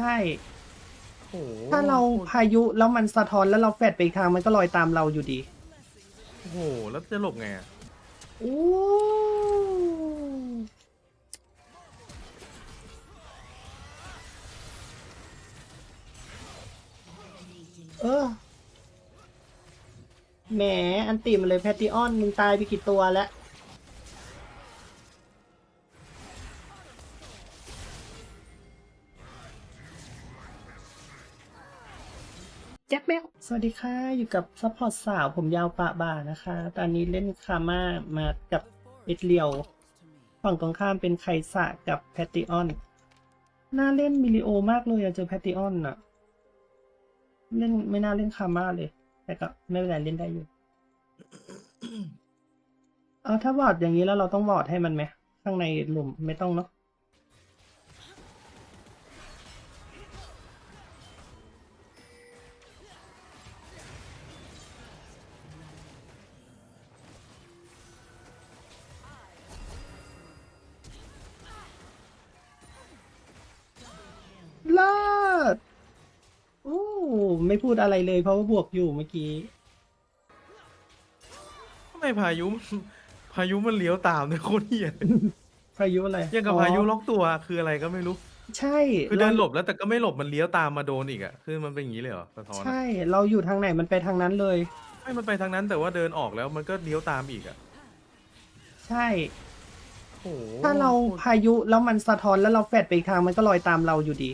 ใช่ โอ้โหถ้าเราพายุแล้วมันสะท้อนแล้วเราแฟดไปอีกทางมันก็ลอยตามเราอยู่ดี โอ้โห แล้วจะหลบไงอะโอ้เออ แหม อันติมันเลยแพตติออนมึงตายไปกี่ตัวแล้ว แจ็คแมวสวัสดีค่ะ อยู่กับซัพพอร์ตสาวผมยาวปะบ่านะคะ ตอนนี้เล่นคาม่ามากับเอ็ดเลียว ฝั่งตรงข้ามเป็นไคสะกับแพตติออน น่าเล่นมิลิโอมากเลยอะเจอแพตติออนอะเล่นไม่น่าเล่นคาม่าเลย แต่ก็ไม่เป็นไรเล่นได้อยู่ เอาถ้าวอดอย่างนี้แล้วเราต้องวอดให้มันไหมข้างในหลุมไม่ต้องเนาะ ไม่พูดอะไรเลยเพราะว่าบวกอยู่เมื่อกี้ ทำไมพายุพายุมันเลี้ยวตามด้วยโคตรเหี้ยพายุอะไรยังกับพายุล็อกตัวคืออะไรก็ไม่รู้ ใช่คือเดินหลราบแล้วแต่ก็ไม่หลบมันเลี้ยวตามมาโดนอีกอะคือมันเป็นอย่างนี้เลยเหรอสะท้อนอะใช่ เราอยู่ทางไหนมันไปทางนั้นเลย ไม่มันไปทางนั้นแต่ว่าเดินออกแล้วมันก็เลี้ยวตามอีกอะใช่ โอ้โหถ้าเราพายุแล้วมันสะท้อนแล้วเราแฟดไปอีกทางมันก็ลอยตามเราอยู่ดี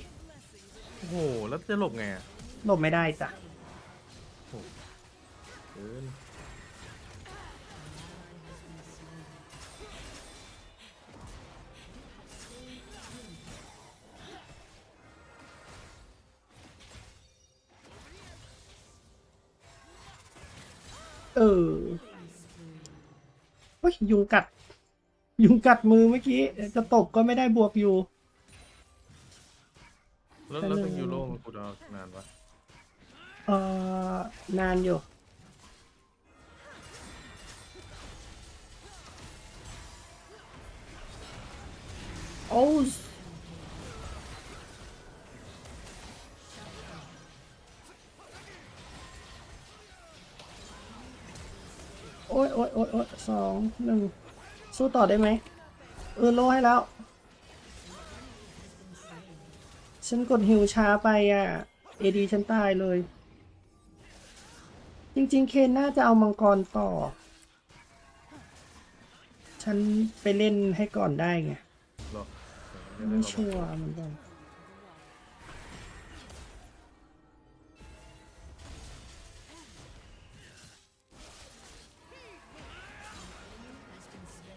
โอ้โหแล้วจะหลบไงอะ หลบไม่ได้จ้ะเกินเออโอ้ยยุงกัด ยุงกัดมือเมื่อกี้ จะตบก็ไม่ได้บวกอยู่ เออนานอยู่ โอ้โอ้ยโอ้ยโอ้ยโอ้ยสองหนึ่งสู้ต่อได้ไหมเออโลให้แล้ว ฉันกดฮิวช้าไปอะ เอดีฉันตายเลย จริงๆ เคนน่าจะเอามังกรต่อ ฉันไปเล่นให้ก่อนได้ไง หรอไม่ชัวร์เหมือนกัน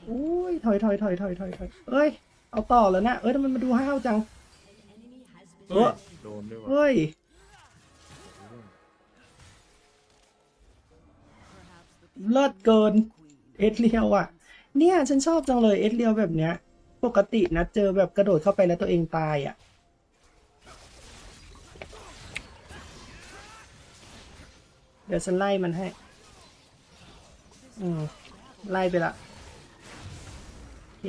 อุ้ยถอยถอยถอยถอยถอยถอยเอ้ย เอาต่อแล้วนะ เอ้ยทำไมมาดูห้าวจัง เฮ้ยโดนด้วยวะเฮ้ย เลิศเกินเอสเรียวอะ เนี่ยฉันชอบจังเลยเอสเรียวแบบเนี้ย ปกตินะเจอแบบกระโดดเข้าไปแล้วตัวเองตายอะเดี๋ยวฉันไล่มันให้ อืมไล่ไปละโอเค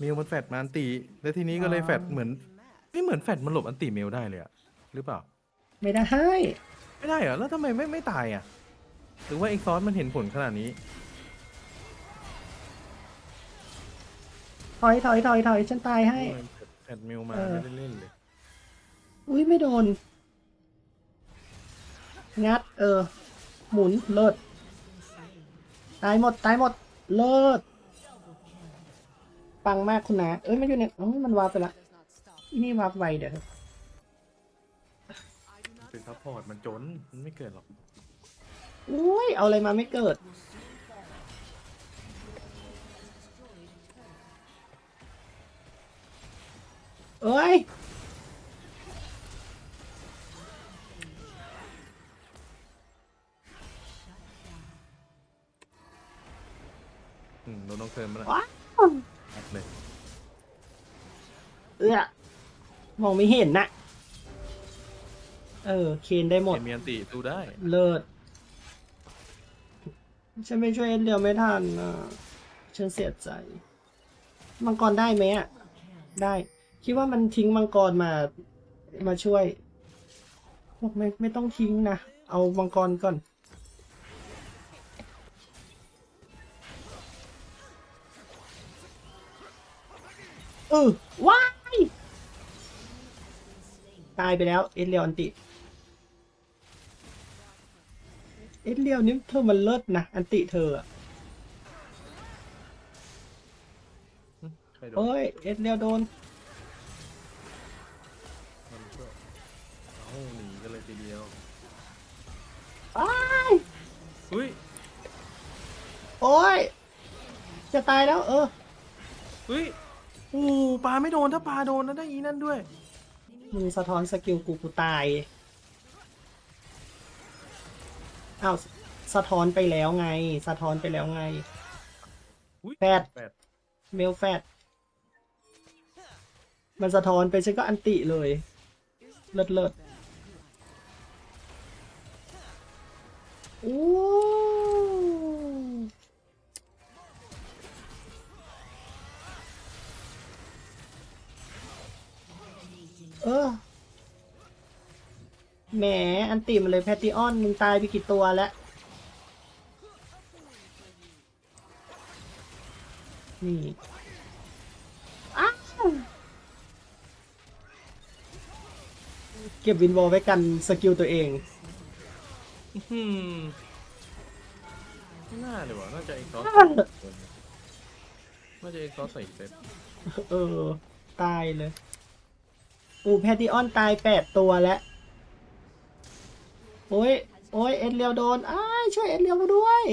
มิวมันแฟดมาอันตีแล้วทีนี้ก็เลยแฟดเหมือนไม่เหมือนแฟดมันหลบอันตีเมลได้เลยอะหรือเปล่า ไม่ได้ ไม่ได้เหรอ แล้วทำไมไม่ไม่ตายอะ หรือว่าเอ็กซอสมันเห็นผลขนาดนี้ ถอยถอยถอยถอยฉันตายให้โอ้ยแฟดเมลมาเออ ไม่ได้เล่นเลย อุ้ยไม่โดน งัด เออ หมุนเลิศตายหมด ตายหมด เลิศปังมากคุณนะเอ้ยมันอยู่เนี่ยอ๋อมันวาร์ปไปละอีนี่วาร์ปไวเดี๋ยวเถอะเป็นซัพพอร์ตมันจน มันไม่เกิดหรอก อุ้ยเอาอะไรมาไม่เกิด เอ้ย อืมโดนน้องเทิร์นมาแล้วว้าวอัดเลยเอื้อมองไม่เห็นน่ะเออ เคนได้หมดเมียนตีดูได้ เลิศ ฉันไม่ช่วยเอ็นเดียวไม่ทันอะฉันเสียใจ มังกรได้ไหมอะ ได้ คิดว่ามันทิ้งมังกรมา มาช่วยบอกไม่ไม่ต้องทิ้งนะ เอามังกรก่อนเออว้าย ตายไปแล้ว เอสเรียวอันติ เอสเรียวนี่เธอมันเลิศนะ อันติเธออะใครโดนเอ้ย เอสเรียวโดน มันก็เอาหนีกันเลยทีเดียวอ้ายอุ้ยโอ้ย จะตายแล้ว เอออุ้ยโอ้ปลาไม่โดนถ้าปลาโดนนะได้อีนั่นด้วย มึงสะท้อนสกิลกูกูตาย อ้าวสะท้อนไปแล้วไง สะท้อนไปแล้วไง อุ้ยแปด แปดเมลแฟดมันสะท้อนไปฉันก็อันติเลย เลิศเลิศโอ้เอ แหมอันติมันเลยแพตติออนมึงตายไปกี่ตัวแล้ว นี่อ้าวเก็บวินวอลไว้กันสกิลตัวเอง อื้อหือไม่น่าเลยวะน่าจะเอ็กซ์ซอสน่าจะเอ็กซ์ซอสใส่เซตเออ ตายเลย อูแพตติออนตายแปดตัวแล้ว โอ้ย โอ้ย เอ็ดเลียวโดนอ้ายช่วยเอ็ดเลียวมาด้วย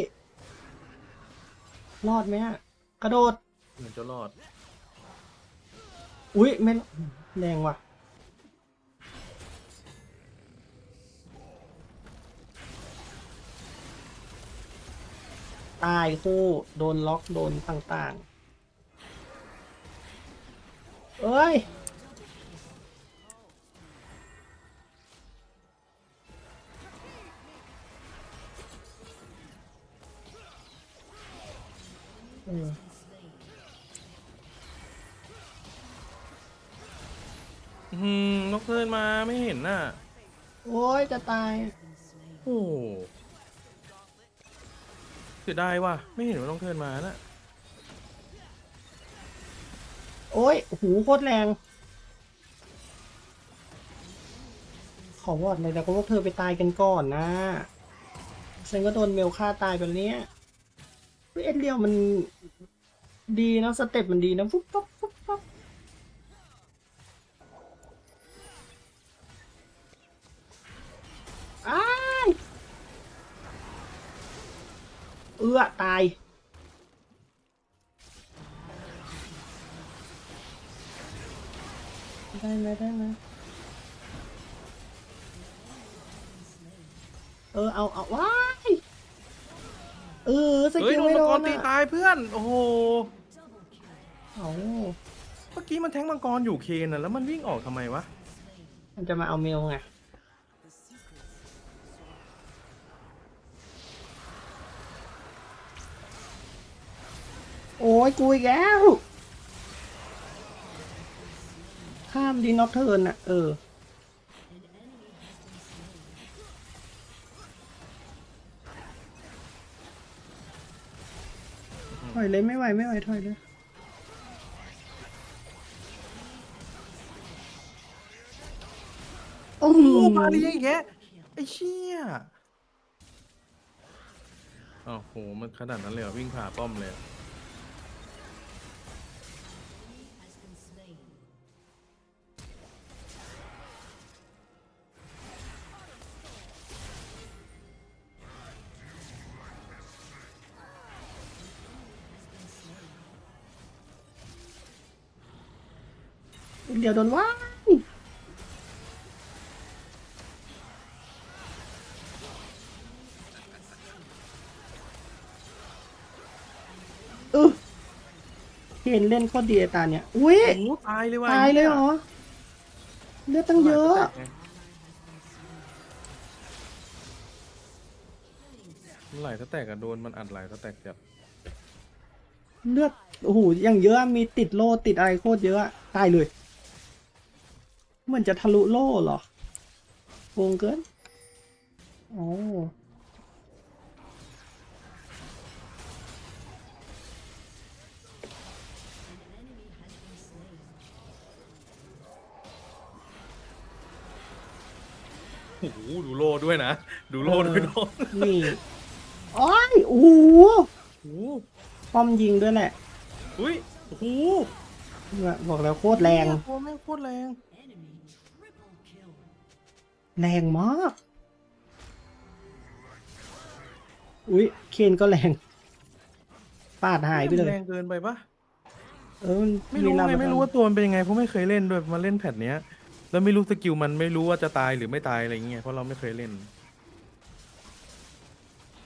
รอดไหมอะกระโดด เหมือนจะรอด อุ้ยไม่แรงว่ะ ตายคู่โดนล็อกโดนต่างๆ เอ้ย อออื้อหือนกเทิร์นมาไม่เห็นน่ะ โอ้ยจะตาย โอ้โหเสียดายว่ะ ไม่เห็นว่านกเทิร์นมาน่ะ โอ้ยหูโคตรแรง ขอวอดเลยแต่ก็พวกเธอไปตายกันก่อนนะ ฉันก็โดนเมลฆ่าตายไปแล้วเนี้ย เฮ้ยเอ็ดเรียวมันดีนะสเต็ปมันดีนะฟุ๊บปั๊บฟุ๊บปั๊บอ้ายเอื้อตายได้ไหมได้ไหมเออเอาเอาว้าย เออสเฮ้ยกิลโดนไม่มัโดงกรนตีอะตายเพื่อนโอ้โหเอาเมื่อกี้มันแทงมังกรอยู่เคนน่ะแล้วมันวิ่งออกทำไมวะมันจะมาเอาเมลไงโอ้ยกูอีกแล้ว ข้ามดีน็อกเทิร์นอะ เออ ถอยเลยไม่ไหวไม่ไหวถอยเลยโอ้โหโอ้มาดีอีกแกไอ้เชี่ยอ้าวโห มันขนาดนั้นเลยเหรอวิ่งผ่าป้อมเลยเหรอ เดี๋ยวโดนว่ายเออเห็นเล่นโคตรดีไอ้ตาเนี่ย อุ้ย โอ้โหตายเลยว่ะตายเลยเหรอ เลือดตั้งเยอะมันไหลสแต็กอะโดนมันอัดไหลสแต็กจัดเลือด โอ้โหอย่างเยอะ มีติดโลติดอะไรโคตรเยอะ ตายเลย เหมือนจะทะลุโล่เหรอโกงเกินโอ้โอ้โหดูโลด้วยนะ ดูโลด้วยน้องนี่โอ้ยโอ้โหโอ้โหป้อมยิงด้วยแหละอุ้ยโอ้โหบอกแล้วโคตรแรง โอ้แม่งโคตรแรง แรงมาก อุ๊ย เคนก็แรง ปาดหายไปเลย แรงเกินไปปะเออนไม่รู้ลาไงแบบไม่รู้ว่าตัวมันเป็นยังไงเพราะไม่เคยเล่นด้วยมาเล่นแพทเนี้ย แล้วไม่รู้สกิลมันไม่รู้ว่าจะตายหรือไม่ตายอะไรเงี้ยเพราะเราไม่เคยเล่น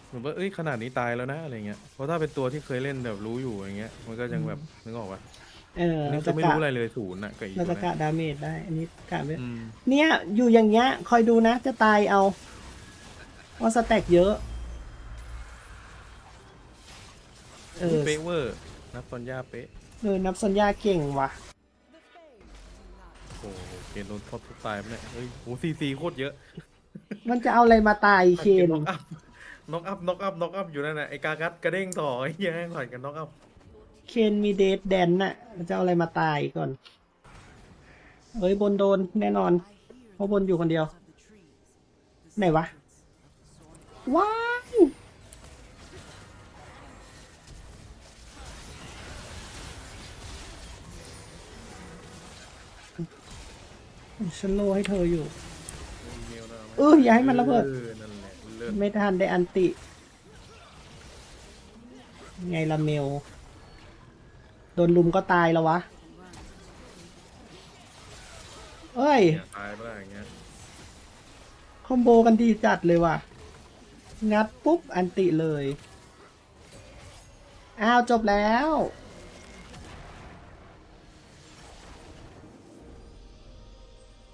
เหมือนว่าเอ้ยขนาดนี้ตายแล้วนะอะไรเงี้ยเพราะถ้าเป็นตัวที่เคยเล่นแบบรู้อยู่อย่างเงี้ย มันก็ยังแบบนึกออกปะ เอออันนี้เราคืจะอไม่กะรู้อะไรเลยศูนย์อะกับอีกเราตัวจะกะเนี้ยดาเมจได้ อันนี้กะไม่อืมเนี่ยอยู่อย่างเงี้ย คอยดูนะ จะตายเอาว่าสแต็กเยอะ เออ เป๊ะเวอร์นับตอนย่าเป๊ะเออ นับสัญญาเก่งว่ะ โอ้โหเกณฑ์โดนทอดทุกตายไปเนี่ยเฮ้ยโหซีซีโคตรเยอะมันจะเอาอะไรมาตายเคน น็อกอัพน็อกอัพน็อกอัพน็อกอัพอยู่นั่นแหละไอ้กากัดกระเด้งต่อไอ้เหี้ยแม่งผ่านกันน็อกอัพ เคนมีเดทแดนน่ะมันจะเอาอะไรมาตายก่อน เอ้ยบนโดนแน่นอน เพราะบนอยู่คนเดียว ไหนวะ ว้ายฉันโลให้เธออยู่ เอออย่าให้มันระเบิดออนั่นแหละเลิศไม่ทันได้อันติ ไงละเมล โดนลุมก็ตายแล้ววะ เอ้ย เนี่ยตายไปแล้วอย่างเงี้ยคอมโบกันดีจัดเลยว่ะ งัดปุ๊บ อันติเลย อ้าว จบแล้ว